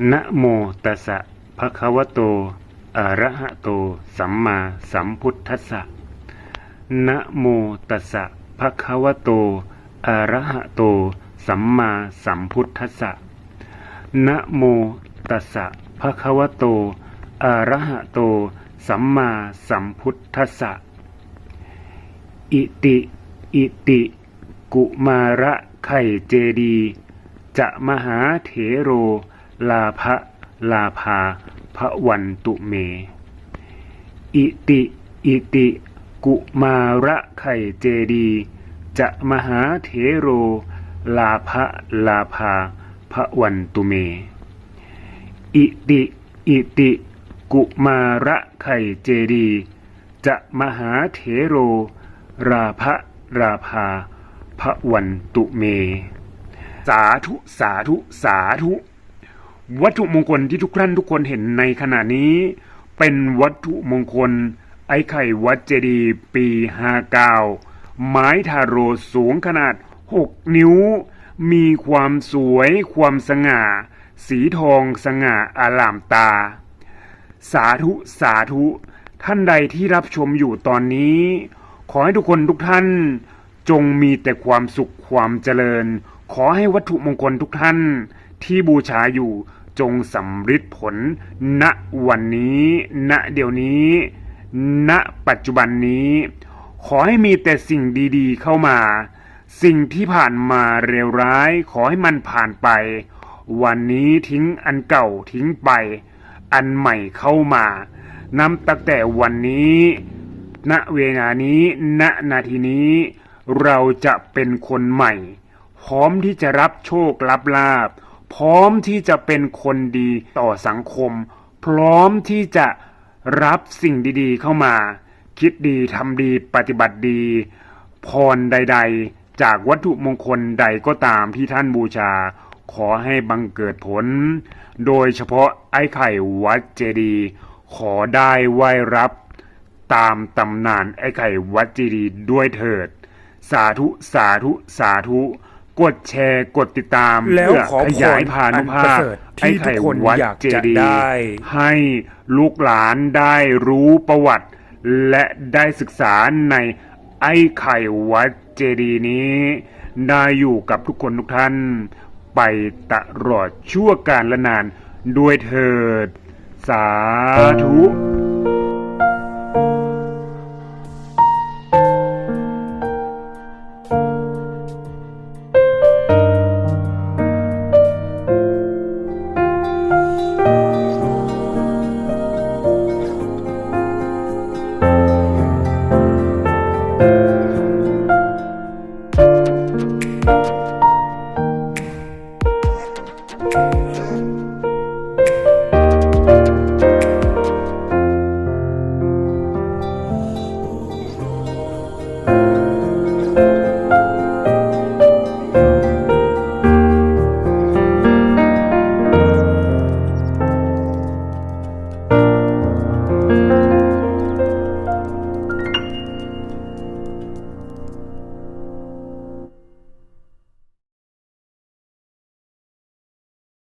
นะโมตัสสะภะคะวะโต อะระหะโต สัมมาสัมพุทธัสสะนะโมตัสสะภะคะวะโต อะระหะโต สัมมาสัมพุทธัสสะนะโมตัสสะภะคะวะโต อะระหะโต สัมมาสัมพุทธัสสะ อิติ อิติ กุมาระไข่เจดี จะมหาเถโร ลาภะลาภาพระวันตุเม อิติ อิติ กุมาระไข่เจดี จะมหาเถโร ลาภะลาภาพระวันตุเม อิติ อิติ กุมาระไข่เจดี จะมหาเถโร ราภะราภาพระวันตุเม สาธุ สาธุ สาธุ วัตถุมงคลที่ทุกท่านทุกคนเห็นในขณะนี้ เป็นวัตถุมงคล ไอ้ไข่วัดเจดีย์ปี59ไม้ทาโรสูงขนาด 6 นิ้ว มีความสวยความสง่า สีทองสง่าอลามตา สาธุสาธุ ท่านใดที่รับชมอยู่ตอนนี้ ขอให้ทุกคนทุกท่าน จงมีแต่ความสุขความเจริญ ขอให้วัตถุมงคลทุกท่านที่บูชาอยู่ จงสำฤทธิ์ผล ณวันนี้ ณเดี๋ยวนี้ ณปัจจุบันนี้ ขอให้มีแต่สิ่งดีๆเข้ามา สิ่งที่ผ่านมาเร็วร้าย ขอให้มันผ่านไป วันนี้ทิ้งอันเก่าทิ้งไป อันใหม่เข้ามานับตั้งแต่วันนี้ ณเวลานี้ ณนาทีนี้ เราจะเป็นคนใหม่ พร้อมที่จะรับโชครับลาบ พร้อมที่จะเป็นคนดีต่อสังคม พร้อมที่จะรับสิ่งดีๆเข้ามา คิดดีทำดีปฏิบัติดี พรใด ๆ จากวัตถุมงคลใดก็ตามที่ท่านบูชา ขอให้บังเกิดผล โดยเฉพาะไอ้ไข่วัดเจดีย์ขอได้ไหว้รับตามตำนานไอ้ไข่วัดเจดีย์ด้วยเถิด สาธุสาธุสาธุ กดแชร์กดติดตามแล้วเพื่อขอขยายพานุภาพรอันประพเสริฐที่ไอ้ไข่ทุกคนวัดอยากเจจะดีย์ได้ให้ลูกหลานได้รู้ประวัติ และได้ศึกษาในไอ้ไข่วัดเจดีย์นี้ ได้อยู่กับทุกคนทุกท่าน ไปตลอดชั่วการละนานด้วยเถิด สาธุ